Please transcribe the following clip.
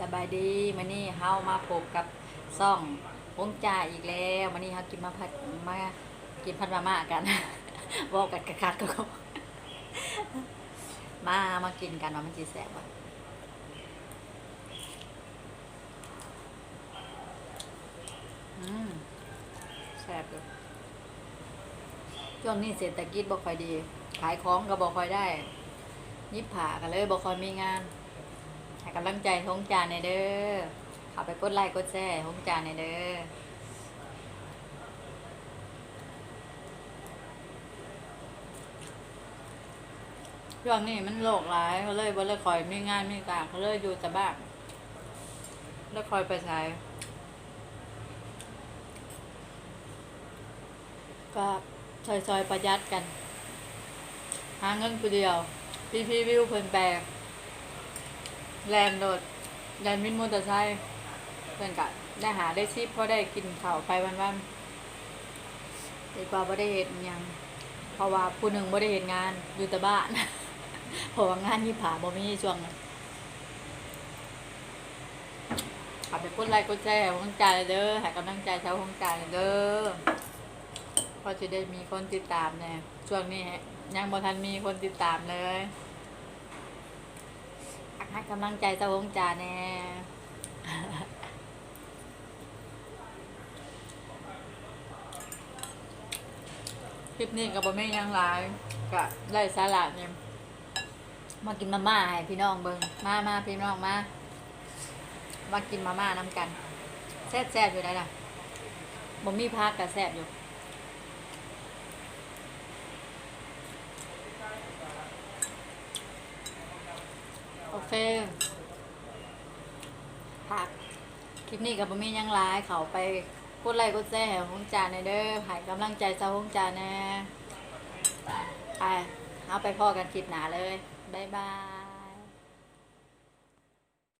สบายดีมานี่เฮามาพบกับซ่องวงจ่าอีกแล้วมานี่เฮากินมาผัดมากินผัดมาม่ากันบอกกันกระคัดก็มามากินกันว่ามันจีแสบว่ะอืมแสบเลยช่วงนี้เศรษฐกิจบ่ค่อยดี ขายของก็บ่ค่อยได้ ยิบผ่ากันเลยบ่ค่อยมีงาน กำลังใจทงจานในเด้อข้าไปกดไลค์กดแชร์ทงจานในเด้อช่วงนี้มันโรคร้ายเขาเลยบ่เลยคอยมีงานมีการเขาเลยอยู่แต่บ้านแล้วคอยไปใช้ก็ซอยๆประหยัดกัน หาเงินผู้เดียว พี่พี่วิวเพิ่นแปล แลนโดดแลนวินมอเตอร์ไซค์เพิ่อนกะได้หาได้ชีพเพราะได้กินข้าวไปวันๆดีกว่าบ่ได้เฮ็ดหยังเพราะว่าผู้หนึ่งบ่ได้เฮ็ดงานอยู่แต่บ้านเพราะว่างานยี่ผาบ่มีช่วงนั้นเอาไปกดไลค์กดแชร์ให้กำลังใจเด้อให้กำลังใจชาวของใจเด้อเพอจะได้มีคนติดตามแน่ช่วงนี้ยังบ่ทันมีคนติดตามเลย ให้กำลังใจชาวของใจแน่คลิปนี้ก็บ่แม่ยังหลายก็ได้สาระเนี่ยมากินมาม่าให้พี่น้องเบิงมามาพี่น้องมามากินมาม่านํกันแซ่บๆอยู่ได้ล่ะบ่มีพักก็แซ่บอยู่ โอเคผักคลิปนี้กับบ่มียังไลายเขาไปกดไลค์กดแชร์ให้ของจานในเด้อหายกำลังใจเจ้าของจานแน่ไปเอาไปพ่อกันคลิปหนาเลย บ๊ายบาย